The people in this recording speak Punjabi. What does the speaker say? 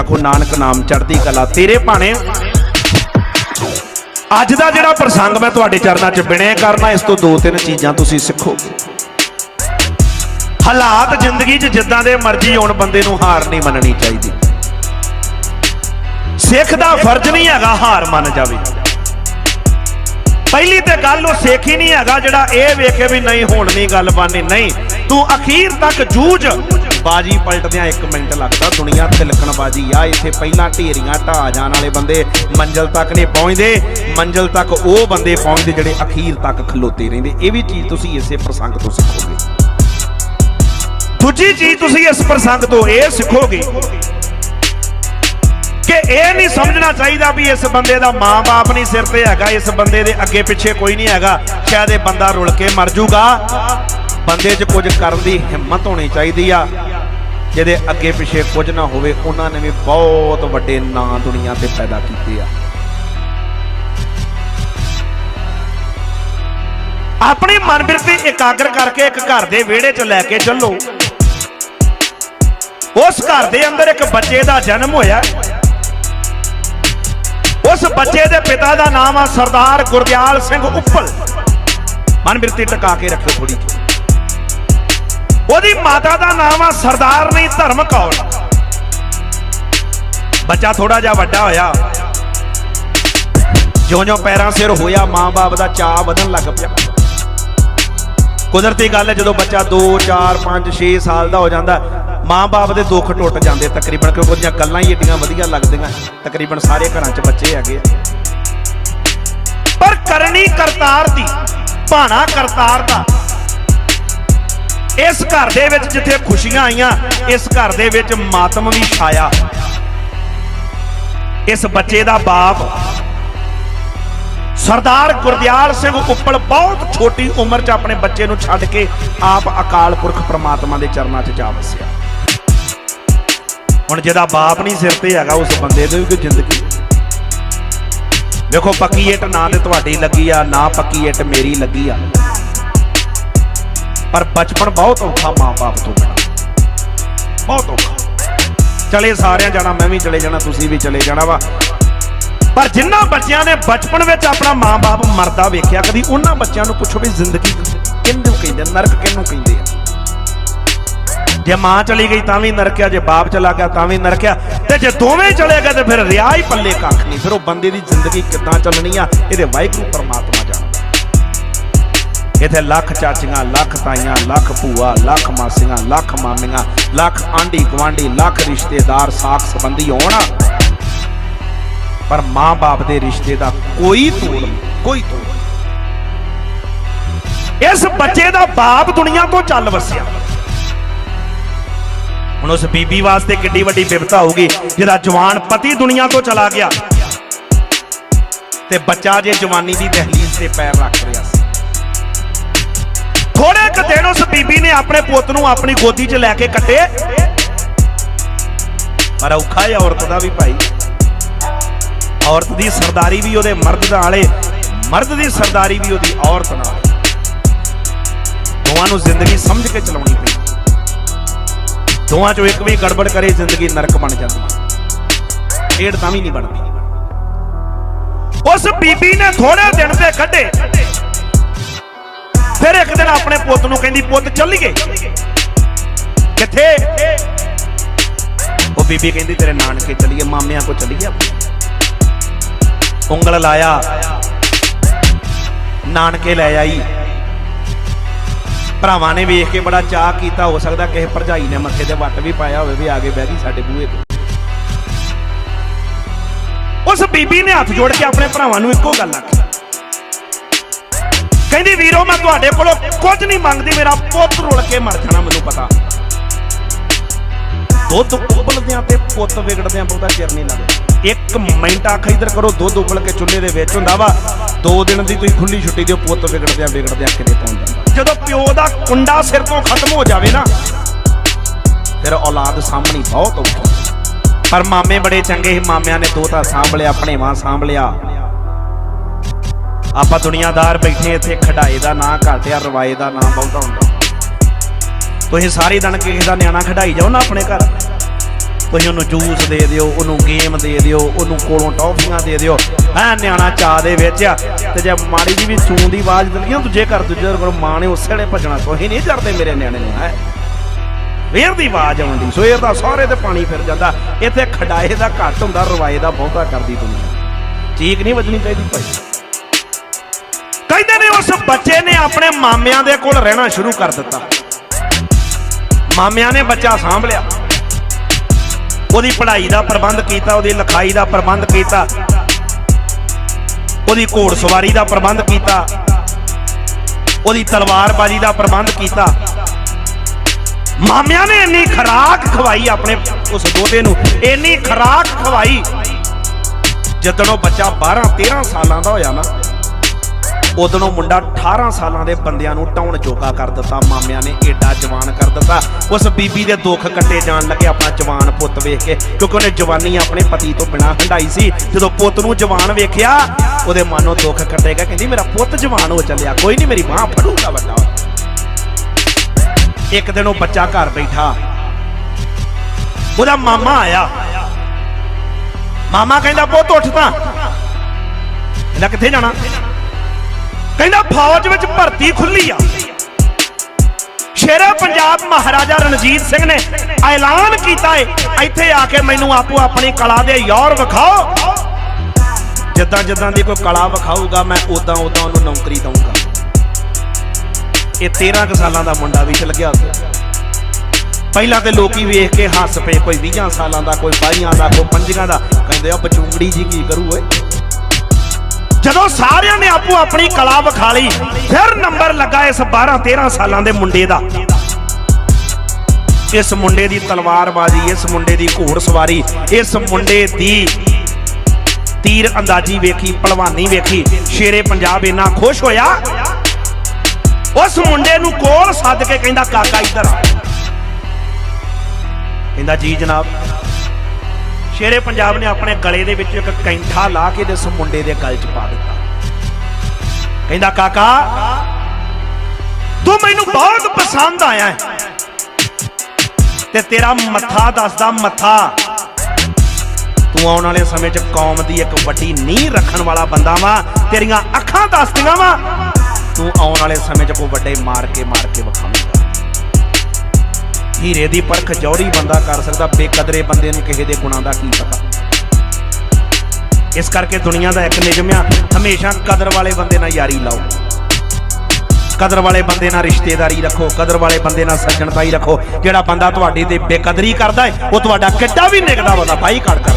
ਆਖੋ, ਨਾਨਕ ਨਾਮ ਚੜ੍ਹਦੀ ਕਲਾ, ਤੇਰੇ ਭਾਣੇ। ਅੱਜ ਦਾ ਜਿਹੜਾ ਪ੍ਰਸੰਗ ਮੈਂ ਤੁਹਾਡੇ ਚਰਨਾਂ 'ਚ ਬਿਣੇ ਕਰਨਾ, ਇਸ ਤੋਂ ਦੋ ਤਿੰਨ ਚੀਜ਼ਾਂ ਤੁਸੀਂ ਸਿੱਖੋਗੇ ਹਾਲਾਤ ਜ਼ਿੰਦਗੀ 'ਚ ਜਿੱਦਾਂ ਦੇ ਮਰਜ਼ੀ ਹੋਣ, ਬੰਦੇ ਨੂੰ ਹਾਰ ਨਹੀਂ ਮੰਨਣੀ ਚਾਹੀਦੀ। ਸਿੱਖ ਦਾ ਫਰਜ਼ ਨਹੀਂ ਹੈਗਾ ਹਾਰ ਮੰਨ ਜਾਵੇ। ਪਹਿਲੀ ਤੇ ਗੱਲ, ਉਹ ਸਿੱਖ ਹੀ ਨਹੀਂ ਹੈਗਾ ਜਿਹੜਾ ਇਹ ਵੇਖੇ ਵੀ ਨਹੀਂ, ਹੁਣ ਨਹੀਂ ਗੱਲ ਬਾਨੀ ਨਹੀਂ, ਤੂੰ ਅਖੀਰ ਤੱਕ ਜੂਝ ਬਾਜੀ ਪਲਟਦਿਆਂ 1 ਮਿੰਟ ਲੱਗਦਾ। ਦੁਨੀਆ ਤਿਲਕਣ ਬਾਜੀ ਆ, ਇੱਥੇ ਪਹਿਲਾਂ ਢੇਰੀਆਂ ਢਾ ਜਾਣ ਵਾਲੇ ਬੰਦੇ ਮੰਜ਼ਲ ਤੱਕ ਨਹੀਂ ਪਹੁੰਚਦੇ। ਮੰਜ਼ਲ ਤੱਕ ਉਹ ਬੰਦੇ ਪਹੁੰਚਦੇ ਜਿਹੜੇ ਅਖੀਰ ਤੱਕ ਖਲੋਤੇ ਰਹਿੰਦੇ। ਇਹ ਵੀ ਚੀਜ਼ ਤੁਸੀਂ ਇਸੇ ਪ੍ਰਸੰਗ ਤੋਂ ਸਿੱਖੋਗੇ। ਦੂਜੀ ਚੀਜ਼ ਤੁਸੀਂ ਇਸ ਪ੍ਰਸੰਗ ਤੋਂ ਇਹ ਸਿੱਖੋਗੇ ਕਿ ਇਹ ਨਹੀਂ ਸਮਝਣਾ ਚਾਹੀਦਾ ਵੀ ਇਸ ਬੰਦੇ ਦਾ ਮਾਂ-ਬਾਪ ਨਹੀਂ ਸਿਰ ਤੇ ਹੈਗਾ, ਇਸ ਬੰਦੇ ਦੇ ਅੱਗੇ ਪਿੱਛੇ ਕੋਈ ਨਹੀਂ ਹੈਗਾ। ਸ਼ਾਇਦ ਇਹ ਬੰਦਾ ਰੁਲ ਕੇ ਮਰ ਜਾਊਗਾ ਬੰਦੇ 'ਚ ਕੁਝ ਕਰਨ ਦੀ ਹਿੰਮਤ ਹੋਣੀ ਚਾਹੀਦੀ ਆ। ਜਿਹਦੇ ਅੱਗੇ ਪਿੱਛੇ ਕੁਝ ਨਾ ਹੋਵੇ, ਉਹਨਾਂ ਨੇ ਵੀ ਬਹੁਤ ਵੱਡੇ ਨਾਂ ਦੁਨੀਆ ਤੇ ਪੈਦਾ ਕੀਤੇ ਆ। ਆਪਣੀ ਮਨਬਿਰਤੀ ਇਕਾਗਰ ਕਰਕੇ ਇੱਕ ਘਰ ਦੇ ਵਿਹੜੇ 'ਚ ਲੈ ਕੇ ਚੱਲੋ। ਉਸ ਘਰ ਦੇ ਅੰਦਰ ਇੱਕ ਬੱਚੇ ਦਾ ਜਨਮ ਹੋਇਆ। ਉਸ ਬੱਚੇ ਦੇ ਪਿਤਾ ਦਾ ਨਾਮ ਆ ਸਰਦਾਰ ਗੁਰਦਿਆਲ ਸਿੰਘ ਉੱਪਲ। ਮਨਬਿਰਤੀ ਟਿਕਾ ਕੇ ਰੱਖੋ ਥੋੜੀ ਉਹਦੀ ਮਾਤਾ ਦਾ ਨਾਮ ਆ ਸਰਦਾਰ ਨਹੀਂ, ਧਰਮ ਕੌਰ ਬੱਚਾ ਥੋੜਾ ਜਿਹਾ ਵੱਡਾ ਹੋਇਆ। ਜਿਉਂ-ਜਿਉਂ ਪੈਰਾਂ ਸਿਰ ਹੋਇਆ, ਮਾਂ-ਬਾਪ ਦਾ ਚਾਹ ਵਧਣ ਲੱਗ ਪਿਆ। ਕੁਦਰਤੀ ਗੱਲ ਹੈ, ਜਦੋਂ ਬੱਚਾ 2 4 5 6 ਸਾਲ ਦਾ ਹੋ ਜਾਂਦਾ, ਮਾਂ-ਬਾਪ ਦੇ ਦੁੱਖ ਟੁੱਟ ਜਾਂਦੇ ਤਕਰੀਬਨ, ਕਿਉਂਕਿ ਉਹਦੀਆਂ ਗੱਲਾਂ ਹੀ ਏਡੀਆਂ ਵਧੀਆ ਲੱਗਦੀਆਂ ਤਕਰੀਬਨ ਸਾਰੇ ਘਰਾਂ 'ਚ ਬੱਚੇ ਹੈਗੇ ਆ। ਪਰ ਕਰਨੀ ਕਰਤਾਰ ਦੀ, ਭਾਣਾ ਕਰਤਾਰ ਦਾ ਇਸ ਘਰ ਦੇ ਵਿੱਚ ਜਿੱਥੇ ਖੁਸ਼ੀਆਂ ਆਈਆਂ, ਇਸ ਘਰ ਦੇ ਵਿੱਚ ਮਾਤਮ ਵੀ ਛਾਇਆ। ਇਸ ਬੱਚੇ ਦਾ ਬਾਪ ਸਰਦਾਰ ਗੁਰਦਿਆਲ ਸਿੰਘ ਉੱਪਲ ਬਹੁਤ ਛੋਟੀ ਉਮਰ 'ਚ ਆਪਣੇ ਬੱਚੇ ਨੂੰ ਛੱਡ ਕੇ ਆਪ ਅਕਾਲ ਪੁਰਖ ਪ੍ਰਮਾਤਮਾ ਦੇ ਚਰਨਾਂ 'ਚ ਜਾ ਵਸਿਆ। ਹੁਣ ਜਿਹਦਾ ਬਾਪ ਨਹੀਂ ਸਿਰ ਤੇ ਹੈਗਾ, ਉਸ ਬੰਦੇ ਦੀ ਵੀ ਕੋਈ ਜ਼ਿੰਦਗੀ। ਵੇਖੋ, ਪੱਕੀ ਇੱਟ ਨਾ ਤੇ ਤੁਹਾਡੀ ਲੱਗੀ ਆ, ਨਾ ਪੱਕੀ ਇੱਟ ਮੇਰੀ ਲੱਗੀ ਆ। ਪਰ ਬਚਪਨ ਬਹੁਤ ਔਖਾ ਮਾਂ-ਬਾਪ ਤੋਂ ਬਿਨਾਂ। ਬਹੁਤ ਔਖਾ। ਚਲੇ ਸਾਰਿਆਂ ਜਾਣਾ, ਮੈਂ ਵੀ ਚਲੇ ਜਾਣਾ, ਤੁਸੀਂ ਵੀ ਚਲੇ ਜਾਣਾ ਵਾ। ਪਰ ਜਿਨ੍ਹਾਂ ਬੱਚਿਆਂ ਨੇ ਬਚਪਨ ਵਿੱਚ ਆਪਣਾ ਮਾਂ-ਬਾਪ ਮਰਦਾ ਵੇਖਿਆ, ਕਦੀ ਉਹਨਾਂ ਬੱਚਿਆਂ ਨੂੰ ਪੁੱਛੋ ਵੀ ਜ਼ਿੰਦਗੀ ਕਿਹਨੂੰ ਕਹਿੰਦੇ ਨਰਕ ਕਿਹਨੂੰ ਕਹਿੰਦੇ ਆ? ਜੇ ਮਾਂ ਚਲੀ ਗਈ ਤਾਂ ਵੀ ਨਰਕਿਆ, ਜੇ ਬਾਪ ਚਲਾ ਗਿਆ ਤਾਂ ਵੀ ਨਰਕਿਆ। ਤੇ ਜੇ ਦੋਵੇਂ ਚਲੇ ਗਏ ਤੇ ਫਿਰ ਰਿਆ ਹੀ ਪੱਲੇ ਕੱਖ ਨਹੀਂ। ਫਿਰ ਉਹ ਬੰਦੇ ਦੀ ਜ਼ਿੰਦਗੀ ਕਿੱਦਾਂ ਚੱਲਣੀ ਆ? ਇਹਦੇ ਵਾਹਿਗੁਰੂ ਪਰਮਾਤਮਾ ਇੱਥੇ ਲੱਖ ਚਾਚੀਆਂ, ਲੱਖ ਤਾਈਆਂ, ਲੱਖ ਭੂਆ, ਲੱਖ ਮਾਸੀਆਂ, ਲੱਖ ਮਾਮੀਆਂ, ਲੱਖ ਆਂਢੀ ਗਵਾਂਢੀ ਲੱਖ ਰਿਸ਼ਤੇਦਾਰ ਸਾਖ ਸੰਬੰਧੀ ਹੋਣ। ਪਰ ਮਾਂ-ਬਾਪ ਦੇ ਰਿਸ਼ਤੇ ਦਾ ਕੋਈ ਤੋੜ ਨਹੀਂ, ਕੋਈ ਤੋੜ ਨਹੀਂ। ਇਸ ਬੱਚੇ ਦਾ ਬਾਪ ਦੁਨੀਆ ਤੋਂ ਚੱਲ ਵਸਿਆ। ਹੁਣ ਉਸ ਬੀਬੀ ਵਾਸਤੇ ਕਿੱਡੀ ਵੱਡੀ ਬਿਪਤਾ ਹੋਊਗੀ, ਜਿਹਦਾ ਜਵਾਨ ਪਤੀ ਦੁਨੀਆ ਤੋਂ ਚਲਾ ਗਿਆ। ਤੇ ਬੱਚਾ ਜੇ ਜਵਾਨੀ ਦੀ ਦਹਲੀਜ਼ ਤੇ ਪੈਰ ਰੱਖ ਰਿਹਾ ਸੀ। ਥੋੜੇ ਕੁ ਦਿਨ ਉਸ ਬੀਬੀ ਨੇ ਆਪਣੇ ਪੁੱਤ ਨੂੰ ਆਪਣੀ ਗੋਦੀ 'ਚ ਲੈ ਕੇ ਕੱਟੇ ਪਰ ਔਖਾ ਹੈ ਔਰਤ ਦਾ ਵੀ ਭਾਈ। ਔਰਤ ਦੀ ਸਰਦਾਰੀ ਵੀ ਉਹਦੇ ਮਰਦ ਨਾਲੇ, ਮਰਦ ਦੀ ਸਰਦਾਰੀ ਵੀ ਉਹਦੀ ਔਰਤ ਨਾਲ। ਦੋਵਾਂ ਨੂੰ ਜ਼ਿੰਦਗੀ ਸਮਝ ਕੇ ਚਲਾਉਣੀ ਪਈ। ਦੋਵਾਂ ਚੋਂ ਇੱਕ ਵੀ ਗੜਬੜ ਕਰੇ, ਜ਼ਿੰਦਗੀ ਨਰਕ ਬਣ ਜਾਂਦੀ। ਖੇਡ ਤਾਂ ਵੀ ਨਹੀਂ ਬਣਦੀ। ਉਸ ਬੀਬੀ ਨੇ ਥੋੜੇ ਦਿਨ ਤੇ ਕੱਢੇ। ਫਿਰ ਇੱਕ ਦਿਨ ਆਪਣੇ ਪੁੱਤ ਨੂੰ ਕਹਿੰਦੀ, ਪੁੱਤ ਚੱਲੀਏ ਕਿੱਥੇ? ਉਹ ਬੀਬੀ ਕਹਿੰਦੀ, ਤੇਰੇ ਨਾਨਕੇ ਚੱਲੀਏ, ਮਾਮਿਆਂ ਕੋ ਚੱਲੀਏ ਉਂਗਲ ਲਾਇਆ। ਨਾਨਕੇ ਲੈ ਆਈ। ਭਰਾਵਾਂ ਨੇ ਵੇਖ ਕੇ ਬੜਾ ਚਾਹ ਕੀਤਾ, ਹੋ ਸਕਦਾ ਕਿਸੇ ਭਰਜਾਈ ਨੇ ਮੱਥੇ ਤੇ ਵੱਟ ਵੀ ਪਾਇਆ ਹੋਵੇ, ਵੀ ਆ ਕੇ ਬਹਿ ਗਈ ਸਾਡੇ ਬੂਹੇ ਤੇ। ਉਸ ਬੀਬੀ ਨੇ ਹੱਥ ਜੋੜ ਕੇ ਆਪਣੇ ਭਰਾਵਾਂ ਨੂੰ ਇੱਕੋ ਗੱਲ ਆਖੀ। ਕਹਿੰਦੀ, ਵੀਰੋ, ਮੈਂ ਤੁਹਾਡੇ ਕੋਲੋਂ ਕੁਝ ਨਹੀਂ ਮੰਗਦੀ, ਮੇਰਾ ਪੁੱਤ ਰੁਲ ਕੇ ਮਰ ਜਾਣਾ, ਮੈਨੂੰ ਪਤਾ। ਦੁੱਧ ਉਬਲਦਿਆਂ ਤੇ ਪੁੱਤ ਵਿਗੜਦਿਆਂ ਬਹੁਤਾ ਚਿਰ ਨਹੀਂ ਲੱਗਦਾ। ਇੱਕ ਮਿੰਟ ਆਖ ਇਧਰ ਕਰੋ, ਦੁੱਧ ਉਬਲ ਕੇ ਚੁੱਲ੍ਹੇ ਦੇ ਵਿੱਚ ਹੁੰਦਾ ਵਾ। ਦੋ ਦਿਨ ਦੀ ਤੁਸੀਂ ਖੁੱਲੀ ਛੁੱਟੀ ਦਿਓ, ਪੁੱਤ ਵਿਗੜਦਿਆਂ ਵਿਗੜਦਿਆਂ ਕਿਤੇ ਪਹੁੰਚ ਜਦੋਂ। ਪਿਓ ਦਾ ਕੁੰਡਾ ਸਿਰ ਤੋਂ ਖਤਮ ਹੋ ਜਾਵੇ ਨਾ, ਫਿਰ ਔਲਾਦ ਸਾਹਮਣੀ ਬਹੁਤ ਔਖੀ ਪਰ ਮਾਮੇ ਬੜੇ ਚੰਗੇ ਸੀ, ਮਾਮਿਆਂ ਨੇ ਦੋਤਾ ਸਾਂਭ ਲਿਆ ਭਣੇਵਾਂ ਸਾਂਭ ਲਿਆ। ਆਪਾਂ ਦੁਨੀਆਦਾਰ ਬੈਠੇ ਇੱਥੇ ਖਡਾਏ ਦਾ ਨਾਂ ਘਾਟਿਆ ਰਵਾਏ ਦਾ ਨਾਂ, ਬਹੁਤਾ ਹੁੰਦਾ। ਤੁਸੀਂ ਸਾਰੀ ਦਿਨ ਕਿਸੇ ਦਾ ਨਿਆਣਾ ਖਡਾਈ ਜਾਓ ਨਾ ਆਪਣੇ ਘਰ। ਤੁਸੀਂ ਉਹਨੂੰ ਜੂਸ ਦੇ ਦਿਓ, ਉਹਨੂੰ ਗੇਮ ਦੇ ਦਿਓ, ਉਹਨੂੰ ਕੋਲੋਂ ਟੌਫੀਆਂ ਦੇ ਦਿਓ। ਐ ਨਿਆਣਾ ਚਾਹ ਦੇ ਵਿੱਚ ਆ। ਤੇ ਜੇ ਮਾੜੀ ਜੀ ਵੀ ਸੂੰ ਦੀ ਆਵਾਜ਼ ਦਿੰਦੀ ਨਾ ਦੂਜੇ ਘਰ ਦੂਜੇ ਘਰ ਮਾਂ ਨੇ ਉਸੇ ਵੇਲੇ ਭੱਜਣਾ। ਤੁਸੀਂ ਨਹੀਂ ਕਰਦੇ ਮੇਰੇ ਨਿਆਣੇ ਨੂੰ, ਹੈ। ਵੇਰ ਦੀ ਆਵਾਜ਼ ਆਉਂਦੀ ਸਵੇਰ ਦਾ ਸਾਰੇ ਤੇ ਪਾਣੀ ਫਿਰ ਜਾਂਦਾ। ਇੱਥੇ ਖਡਾਏ ਦਾ ਘੱਟ ਹੁੰਦਾ ਰਵਾਏ ਦਾ ਬਹੁਤਾ ਕਰਦੀ ਦੁਨੀਆ। ਠੀਕ ਨਹੀਂ ਵੱਜਣੀ ਚਾਹੀਦੀ ਭਾਈ। ਕਹਿੰਦੇ ਨੇ ਉਸ ਬੱਚੇ ਨੇ ਆਪਣੇ ਮਾਮਿਆਂ ਦੇ ਕੋਲ ਰਹਿਣਾ ਸ਼ੁਰੂ ਕਰ ਦਿੱਤਾ। ਮਾਮਿਆਂ ਨੇ ਬੱਚਾ ਸਾਂਭ ਲਿਆ। ਉਹਦੀ ਪੜ੍ਹਾਈ ਦਾ ਪ੍ਰਬੰਧ ਕੀਤਾ, ਉਹਦੀ ਲਿਖਾਈ ਦਾ ਪ੍ਰਬੰਧ ਕੀਤਾ। ਉਹਦੀ ਘੋੜ ਸਵਾਰੀ ਦਾ ਪ੍ਰਬੰਧ ਕੀਤਾ। ਉਹਦੀ ਤਲਵਾਰਬਾਜ਼ੀ ਦਾ ਪ੍ਰਬੰਧ ਕੀਤਾ। ਮਾਮਿਆਂ ਨੇ ਇੰਨੀ ਖਰਾਕ ਖਵਾਈ ਆਪਣੇ ਉਸ ਦੋਤੇ ਨੂੰ। ਇੰਨੀ ਖਰਾਕ ਖਵਾਈ। ਜਦੋਂ ਉਹ ਬੱਚਾ 12 13 ਸਾਲਾਂ ਦਾ ਹੋਇਆ ਨਾ ਉਦੋਂ ਉਹ ਮੁੰਡਾ 18 ਸਾਲਾਂ ਦੇ ਬੰਦਿਆਂ ਨੂੰ ਟਾਉਣ ਜੋਗਾ ਕਰ ਦਿੱਤਾ। ਮਾਮਿਆਂ ਨੇ ਏਡਾ ਜਵਾਨ ਕਰ ਦਿੱਤਾ। ਉਸ ਬੀਬੀ ਦੇ ਦੁੱਖ ਕੱਟੇ ਜਾਣ ਲੱਗੇ ਆਪਣਾ ਜਵਾਨ ਪੁੱਤ ਵੇਖ ਕੇ, ਕਿਉਂਕਿ ਉਹਨੇ ਜਵਾਨੀ ਆਪਣੇ ਪਤੀ ਤੋਂ ਬਿਨਾਂ ਹੰਡਾਈ ਸੀ। ਜਦੋਂ ਪੁੱਤ ਨੂੰ ਜਵਾਨ ਵੇਖਿਆ, ਉਹਦੇ ਮਨੋਂ ਦੁੱਖ ਕੱਟੇਗਾ ਕਹਿੰਦੀ, ਮੇਰਾ ਪੁੱਤ ਜਵਾਨ ਹੋ ਚੱਲਿਆ, ਕੋਈ ਨਹੀਂ ਮੇਰੀ ਮਾਂ ਫੜੂਗਾ ਵੱਡਾ ਇੱਕ ਦਿਨ ਉਹ ਬੱਚਾ ਘਰ ਬੈਠਾ। ਉਹਦਾ ਮਾਮਾ ਆਇਆ। ਮਾਮਾ ਕਹਿੰਦਾ, ਪੁੱਤ ਉੱਠ ਤਾਂ। ਕਹਿੰਦਾ ਕਿੱਥੇ ਜਾਣਾ? ਕਹਿੰਦਾ ਫੌਜ ਵਿੱਚ ਭਰਤੀ ਖੁੱਲੀ ਆ। ਸ਼ੇਰਾ ਪੰਜਾਬ ਮਹਾਰਾਜਾ ਰਣਜੀਤ ਸਿੰਘ ਨੇ ਐਲਾਨ ਕੀਤਾ ਏ। ਇੱਥੇ ਆ ਕੇ ਮੈਨੂੰ ਆਪੋ ਆਪਣੀ ਕਲਾ ਦੇ ਯੌਰ ਵਿਖਾਓ। ਜਿੱਦਾਂ ਜਿੱਦਾਂ ਦੀ ਕੋਈ ਕਲਾ ਵਿਖਾਊਗਾ, ਮੈਂ ਉਦਾਂ ਉਦਾਂ ਉਹਨੂੰ ਨੌਕਰੀ ਦਊਂਗਾ। ਇਹ 13 ਕੁ ਸਾਲਾਂ ਦਾ ਮੁੰਡਾ ਵੀ ਚਲ ਗਿਆ ਉੱਥੇ। ਪਹਿਲਾਂ ਤੇ ਲੋਕੀ ਵੇਖ ਕੇ ਹੱਸ ਪਏ, ਕੋਈ 20 ਸਾਲਾਂ ਦਾ, ਕੋਈ 22 ਦਾ, ਕੋਈ 5 ਦਾ। ਕਹਿੰਦੇ ਆ, ਬਚੂੰਗੜੀ ਜੀ ਕੀ ਕਰੂ ਓਏ? ਜਦੋਂ ਸਾਰਿਆਂ ਨੇ ਆਪੋ ਆਪਣੀ ਕਲਾ ਵਿਖਾ ਲਈ, ਫਿਰ ਨੰਬਰ ਲੱਗਾ ਇਸ 12 13 ਸਾਲਾਂ ਦੇ ਮੁੰਡੇ ਦਾ। ਇਸ ਮੁੰਡੇ ਦੀ ਤਲਵਾਰਬਾਜ਼ੀ, ਇਸ ਮੁੰਡੇ ਦੀ ਘੋੜਸਵਾਰੀ ਇਸ ਮੁੰਡੇ ਦੀ ਤੀਰ ਅੰਦਾਜ਼ੀ ਵੇਖੀ, ਪਹਿਲਵਾਨੀ ਵੇਖੀ, ਸ਼ੇਰੇ ਪੰਜਾਬ ਇੰਨਾ ਖੁਸ਼ ਹੋਇਆ। ਉਸ ਮੁੰਡੇ ਨੂੰ ਕੋਲ ਸੱਦ ਕੇ ਕਹਿੰਦਾ, ਕਾਕਾ ਇੱਧਰ ਆ। ਕਹਿੰਦਾ, ਜੀ ਜਨਾਬ ਸ਼ੇਰੇ ਪੰਜਾਬ ਨੇ ਆਪਣੇ ਗਲੇ ਦੇ ਵਿੱਚ ਇੱਕ ਕੈਂਠਾ ਲਾ ਕੇ ਤੇ ਮੁੰਡੇ ਦੇ ਗਲ 'ਚ ਪਾ ਦਿੱਤਾ। ਕਹਿੰਦਾ, ਕਾਕਾ, ਤੂੰ ਮੈਨੂੰ ਬਹੁਤ ਪਸੰਦ ਆਇਆ ਹੈ ਤੇ ਤੇਰਾ ਮੱਥਾ ਦੱਸਦਾ, ਮੱਥਾ। ਤੂੰ ਆਉਣ ਵਾਲੇ ਸਮੇਂ 'ਚ ਕੌਮ ਦੀ ਇੱਕ ਵੱਡੀ ਨੀਂਹ ਰੱਖਣ ਵਾਲਾ ਬੰਦਾ ਵਾ, ਤੇਰੀਆਂ ਅੱਖਾਂ ਦੱਸਦੀਆਂ ਵਾ। ਤੂੰ ਆਉਣ ਵਾਲੇ ਸਮੇਂ 'ਚ ਕੋਈ ਵੱਡੇ ਮਾਰ ਕੇ ਮਾਰ ਕੇ ਵਿਖਾਵੇਂਗਾ ਹੀਰੇ ਦੀ ਪਰਖ ਜੌੜੀ ਬੰਦਾ ਕਰ ਸਕਦਾ, ਬੇਕਦਰੇ ਬੰਦੇ ਨੂੰ ਕਿਸੇ ਦੇ ਗੁਣਾਂ ਦਾ ਕੀ ਪਤਾ। ਇਸ ਕਰਕੇ ਦੁਨੀਆ ਦਾ ਇੱਕ ਨਿਯਮ ਆ, ਹਮੇਸ਼ਾ ਕਦਰ ਵਾਲੇ ਬੰਦੇ ਨਾਲ ਯਾਰੀ ਲਾਓ। ਕਦਰ ਵਾਲੇ ਬੰਦੇ ਨਾਲ ਰਿਸ਼ਤੇਦਾਰੀ ਰੱਖੋ, ਕਦਰ ਵਾਲੇ ਬੰਦੇ ਨਾਲ ਸੱਜਣਤਾਈ ਰੱਖੋ। ਜਿਹੜਾ ਬੰਦਾ ਤੁਹਾਡੇ ਤੇ ਬੇਕਦਰੀ ਕਰਦਾ ਹੈ, ਉਹ ਤੁਹਾਡਾ ਕਿੱਡਾ ਵੀ ਨਿਕਦਾ ਬੰਦਾ ਭਾਈ ਕੜ ਕਰ